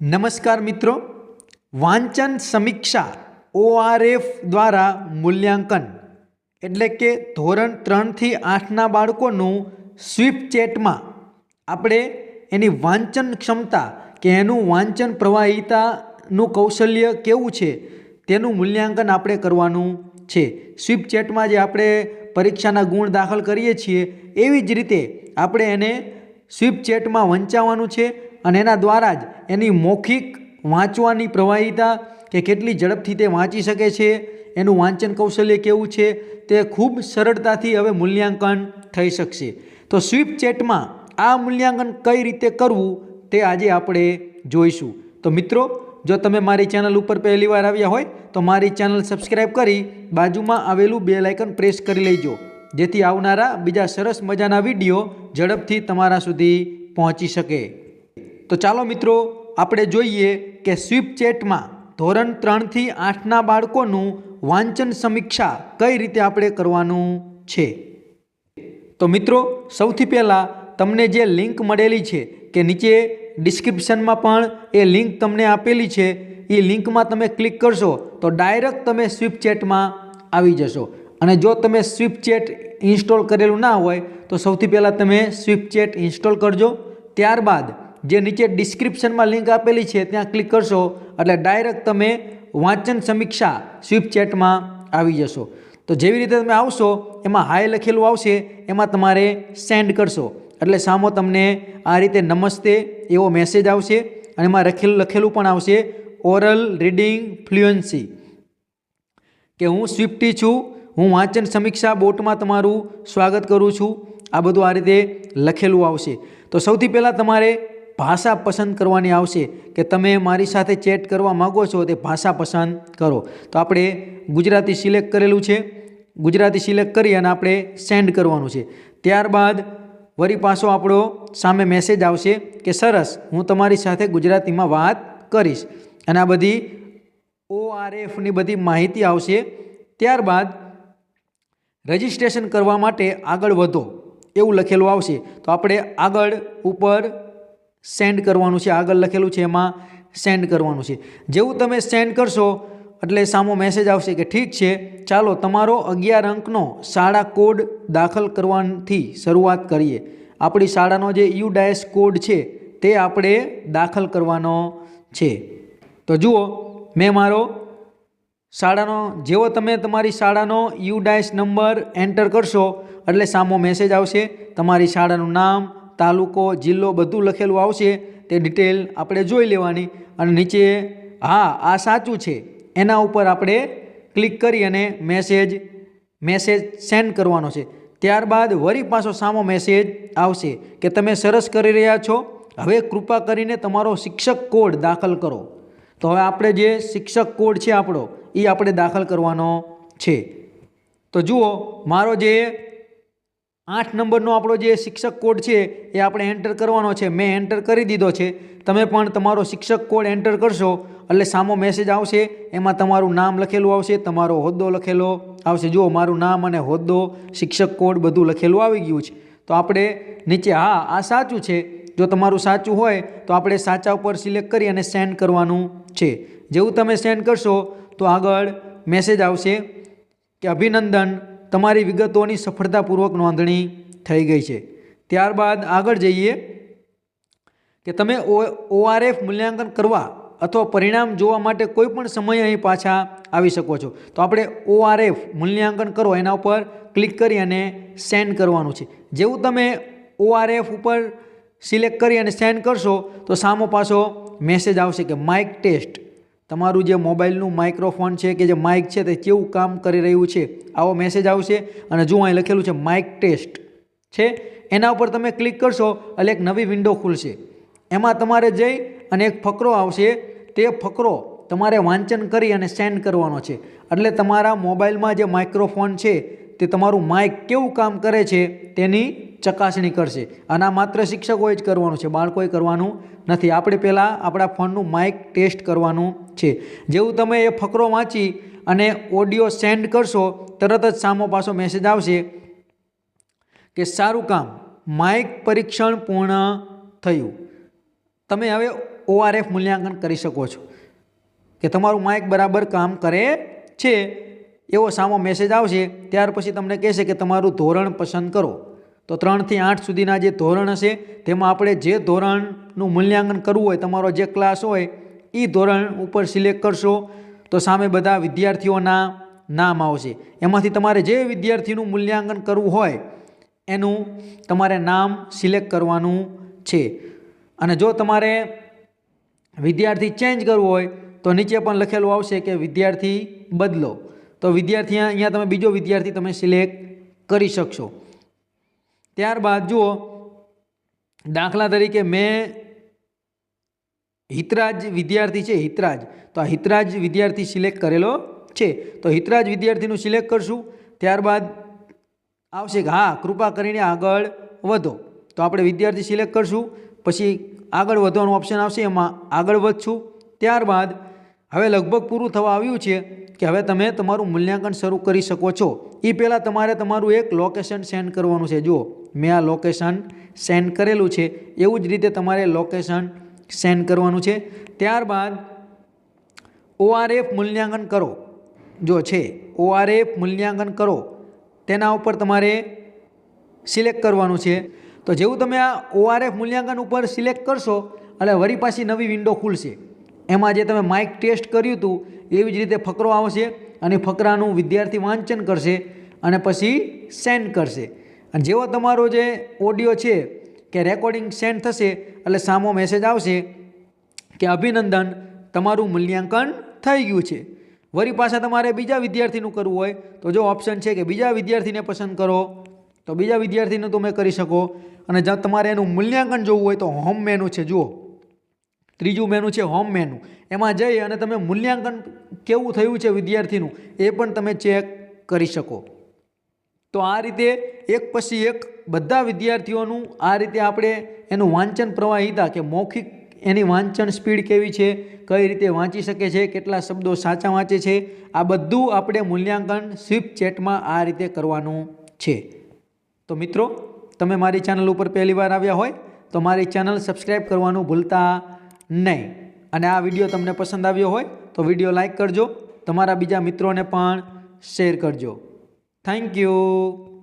નમસ્કાર મિત્રો. વાંચન સમીક્ષા ઓઆરએફ દ્વારા મૂલ્યાંકન એટલે કે ધોરણ ત્રણથી આઠના બાળકોનું સ્વીપ ચેટમાં આપણે એની વાંચન ક્ષમતા કે એનું વાંચન પ્રવાહિતાનું કૌશલ્ય કેવું છે તેનું મૂલ્યાંકન આપણે કરવાનું છે. સ્વીપ ચેટમાં જે આપણે પરીક્ષાના ગુણ દાખલ કરીએ છીએ એવી જ રીતે આપણે એને સ્વીપ ચેટમાં વંચાવવાનું છે. અને એના દ્વારા જ એની મૌખિક વાંચવાની પ્રવાહિતા કે કેટલી ઝડપથી તે વાંચી શકે છે, એનું વાંચન કૌશલ્ય કેવું છે, તે ખૂબ સરળતાથી હવે મૂલ્યાંકન થઈ શકશે. તો સ્વીપ ચેટમાં આ મૂલ્યાંકન કઈ રીતે કરવું તે આજે આપણે જોઈશું. તો મિત્રો, જો તમે મારી ચેનલ ઉપર પહેલીવાર આવ્યા હોય, તો મારી ચેનલ સબસ્ક્રાઈબ કરી બાજુમાં આવેલું બે લાઇકન પ્રેસ કરી લેજો. જેથી આવનારા બીજા સરસ મજાના વીડિયો ઝડપથી તમારા સુધી પહોંચી શકે. તો ચાલો મિત્રો, આપણે જોઈએ કે સ્વીપ ચેટમાં ધોરણ ત્રણથી આઠના બાળકોનું વાંચન સમીક્ષા કઈ રીતે આપણે કરવાનું છે? તો મિત્રો, સૌથી પહેલાં તમને જે લિંક મળેલી છે કે નીચે ડિસ્ક્રિપ્શનમાં પણ એ લિંક તમને આપેલી છે એ લિંકમાં તમે ક્લિક કરશો તો ડાયરેક્ટ તમે સ્વીપચેટમાં આવી જશો. અને જો તમે સ્વીપચેટ ઇન્સ્ટોલ કરેલું ના હોય, તો સૌથી પહેલાં તમે સ્વીપચેટ ઇન્સ્ટોલ કરજો. ત્યારબાદ જે નીચે ડિસ્ક્રિપ્શનમાં લિંક આપેલી છે, ત્યાં ક્લિક કરશો, એટલે ડાયરેક્ટ તમે વાંચન સમીક્ષા સ્વીપ ચેટમાં આવી જશો. તો જેવી રીતે તમે આવશો, એમાં હાય લખેલું આવશે, એમાં તમારે સેન્ડ કરશો. એટલે સામો તમને આ રીતે નમસ્તે એવો મેસેજ આવશે, અને એમાં લખેલું લખેલું પણ આવશે ઓરલ રીડિંગ ફ્લુઅન્સી કે હું સ્વિફ્ટી છું, હું વાંચન સમીક્ષા બોટમાં તમારું સ્વાગત કરું છું, આ બધું આ રીતે લખેલું આવશે. તો સૌથી પહેલાં તમારે ભાષા પસંદ કરવાની આવશે કે તમે મારી સાથે ચેટ કરવા માગો છો તે ભાષા પસંદ કરો. તો આપણે ગુજરાતી સિલેક્ટ કરેલું છે. ગુજરાતી સિલેક્ટ કરી અને આપણે સેન્ડ કરવાનું છે. ત્યારબાદ વરી પાછો આપણો સામે મેસેજ આવશે કે સરસ, હું તમારી સાથે ગુજરાતીમાં વાત કરીશ. અને આ બધી ઓઆરએફની બધી માહિતી આવશે. ત્યારબાદ રજિસ્ટ્રેશન કરવા માટે આગળ વધો. એવું લખેલું આવશે. તો આપણે આગળ ઉપર સેન્ડ કરવાનું છે. આગળ લખેલું છે એમાં સેન્ડ કરવાનું છે. જેવું તમે સેન્ડ કરશો, એટલે સામો મેસેજ આવશે કે ઠીક છે, ચાલો તમારો અગિયાર અંકનો શાળા કોડ દાખલ કરવાથી શરૂઆત કરીએ. આપણી શાળાનો જે યુ ડાયસ કોડ છે, તે આપણે દાખલ કરવાનો છે. તો જુઓ, મેં મારો શાળાનો, જેવો તમે તમારી શાળાનો યુ ડાયસ નંબર એન્ટર કરશો, એટલે સામો મેસેજ આવશે. તમારી શાળાનું નામ તાલુકો, જિલ્લો બધું લખેલું આવશે, તે ડિટેલ આપણે જોઈ લેવાની અને નીચે, હા, આ સાચું છે. એના ઉપર આપણે ક્લિક કરી અને મેસેજ મેસેજ સેન્ડ કરવાનો છે. ત્યારબાદ વરી પાછો સામો મેસેજ આવશે કે તમે સરસ કરી રહ્યા છો. હવે કૃપા કરીને તમારો શિક્ષક કોડ દાખલ કરો. તો હવે આપણે જે શિક્ષક કોડ છે આપણો એ આપણે દાખલ કરવાનો છે. તો જુઓ, મારો જે આઠ નંબરનો આપણો જે શિક્ષક કોડ છે એ આપણે એન્ટર કરવાનો છે. મેં એન્ટર કરી દીધો છે. તમે પણ તમારો શિક્ષક કોડ એન્ટર કરશો. એટલે સામો મેસેજ આવશે. એમાં તમારું નામ લખેલું આવશે. તમારો હોદ્દો લખેલો આવશે. જુઓ, મારું નામ અને હોદ્દો, શિક્ષક કોડ બધું લખેલું આવી ગયું છે. તો આપણે નીચે, હા, આ સાચું છે. જો તમારું સાચું હોય, તો આપણે સાચા ઉપર સિલેક્ટ કરી અને સેન્ડ કરવાનું છે. જેવું તમે સેન્ડ કરશો, તો આગળ મેસેજ આવશે કે અભિનંદન તમારી વિગતોની સફળતાપૂર્વક નોંધણી થઈ ગઈ છે. ત્યારબાદ આગળ જઈએ કે તમે ઓ, ઓઆરએફ મૂલ્યાંકન કરવા અથવા પરિણામ જોવા માટે કોઈ પણ સમયે અહીં પાછા આવી શકો છો. તો આપણે ઓઆરએફ મૂલ્યાંકન કરો, એના ઉપર ક્લિક કરી અને સેન્ડ કરવાનું છે. જેવું તમે ઓઆરએફ ઉપર સિલેક્ટ કરી અને સેન્ડ કરશો, તો સામો પાછો મેસેજ આવશે કે માઇક ટેસ્ટ. તમારું જે મોબાઈલનું માઇક્રોફોન છે કે જે માઇક છે તે કેવું કામ કરી રહ્યું છે? આવો મેસેજ આવશે અને જો અહીં લખેલું છે માઇક ટેસ્ટ છે, એના ઉપર તમે ક્લિક કરશો એટલે એક નવી વિન્ડો ખુલશે. એમાં તમારે જઈ અને એક ફકરો આવશે. તે ફકરો તમારે વાંચન કરી અને સેન્ડ કરવાનો છે. એટલે તમારા મોબાઈલમાં જે માઇક્રોફોન છે તે તમારું માઇક કેવું કામ કરે છે તેની ચકાસણી કરશે. અને માત્ર શિક્ષકોએ જ કરવાનું છે, બાળકોએ કરવાનું નથી. આપણે પહેલાં આપણા ફોનનું માઇક ટેસ્ટ કરવાનું છે. જેવું તમે એ ફકરો વાંચી અને ઓડિયો સેન્ડ કરશો, તરત જ સામો પાછો મેસેજ આવશે કે સારું કામ માઇક પરીક્ષણ પૂર્ણ થયું. તમે હવે ઓઆરએફ મૂલ્યાંકન કરી શકો છો કે તમારું માઇક બરાબર કામ કરે છે. એવો સામો મેસેજ આવશે, ત્યાર પછી તમને કહેશે કે તમારું ધોરણ પસંદ કરો. તો ત્રણથી આઠ સુધીના જે ધોરણ હશે, તેમાં આપણે જે ધોરણનું મૂલ્યાંકન કરવું હોય, તમારો જે ક્લાસ હોય એ ધોરણ ઉપર સિલેક્ટ કરશો તો સામે બધા વિદ્યાર્થીઓના નામ આવશે. એમાંથી તમારે જે વિદ્યાર્થીનું મૂલ્યાંકન કરવું હોય, એનું તમારે નામ સિલેક્ટ કરવાનું છે. અને જો તમારે વિદ્યાર્થી ચેન્જ કરવો હોય, તો નીચે પણ લખેલું આવશે કે વિદ્યાર્થી બદલો. તો વિદ્યાર્થી અહીંયા તમે બીજો વિદ્યાર્થી તમે સિલેક્ટ કરી શકશો. ત્યારબાદ જુઓ, દાખલા તરીકે મેં હિતરાજ વિદ્યાર્થી છે, હિતરાજ. તો આ હિતરાજ વિદ્યાર્થી સિલેક્ટ કરેલો છે. તો હિતરાજ વિદ્યાર્થીનું સિલેક્ટ કરશું. ત્યારબાદ આવશે કે હા, કૃપા કરીને આગળ વધો. તો આપણે વિદ્યાર્થી સિલેક્ટ કરશું. પછી આગળ વધવાનું ઓપ્શન આવશે, એમાં આગળ વધશું. ત્યારબાદ હવે લગભગ પૂરું થવા આવ્યું છે કે હવે તમે તમારું મૂલ્યાંકન શરૂ કરી શકો છો. એ પહેલાં તમારે તમારું એક લોકેશન સેન્ડ કરવાનું છે. જુઓ, મેં આ લોકેશન સેન્ડ કરેલું છે. એવું જ રીતે તમારે લોકેશન સેન્ડ કરવાનું છે. ત્યારબાદ ઓઆરએફ મૂલ્યાંકન કરો. જો છે ઓઆરએફ મૂલ્યાંકન કરો. તેના ઉપર તમારે સિલેક્ટ કરવાનું છે. તો જેવું તમે આ ઓઆરએફ મૂલ્યાંકન ઉપર સિલેક્ટ કરશો, એટલે વળી પાછી નવી વિન્ડો ખુલશે. એમાં જે તમે માઇક ટેસ્ટ કર્યું હતું, એવી જ રીતે ફકરો આવશે અને ફકરાનું વિદ્યાર્થી વાંચન કરશે અને પછી સેન્ડ કરશે. અને જેવો તમારો જે ઓડિયો છે કે રેકોર્ડિંગ સેન્ડ થશે એટલે સામો મેસેજ આવશે કે અભિનંદન, તમારું મૂલ્યાંકન થઈ ગયું છે. વળી પાછા તમારે બીજા વિદ્યાર્થીનું કરવું હોય તો જો ઓપ્શન છે કે બીજા વિદ્યાર્થીને પસંદ કરો, તો બીજા વિદ્યાર્થીનું તમે કરી શકો. અને જો તમારે એનું મૂલ્યાંકન જોવું હોય તો હોમ મેનુ છે, જુઓ. ત્રીજું મેનુ છે હોમ મેનુ એમાં જઈ અને તમે મૂલ્યાંકન કેવું થયું છે વિદ્યાર્થીનું એ પણ તમે ચેક કરી શકો. તો આ રીતે એક પછી એક બધા વિદ્યાર્થીઓનું આ રીતે આપણે એનું વાંચન પ્રવાહિતા કે મૌખિક એની વાંચન સ્પીડ કેવી છે, કઈ રીતે વાંચી શકે છે, કેટલા શબ્દો સાચા વાંચે છે, આ બધું આપણે મૂલ્યાંકન સ્વીપ ચેટમાં આ રીતે કરવાનું છે. તો મિત્રો, તમે મારી ચેનલ ઉપર પહેલી વાર આવ્યા હોય, તો મારી ચેનલ સબસ્ક્રાઈબ કરવાનું ભૂલતા નહીં. અને આ વીડિયો તમને પસંદ આવ્યો હોય, તો વીડિયો લાઇક કરજો, તમારા બીજા મિત્રોને પણ શેર કરજો. Thank you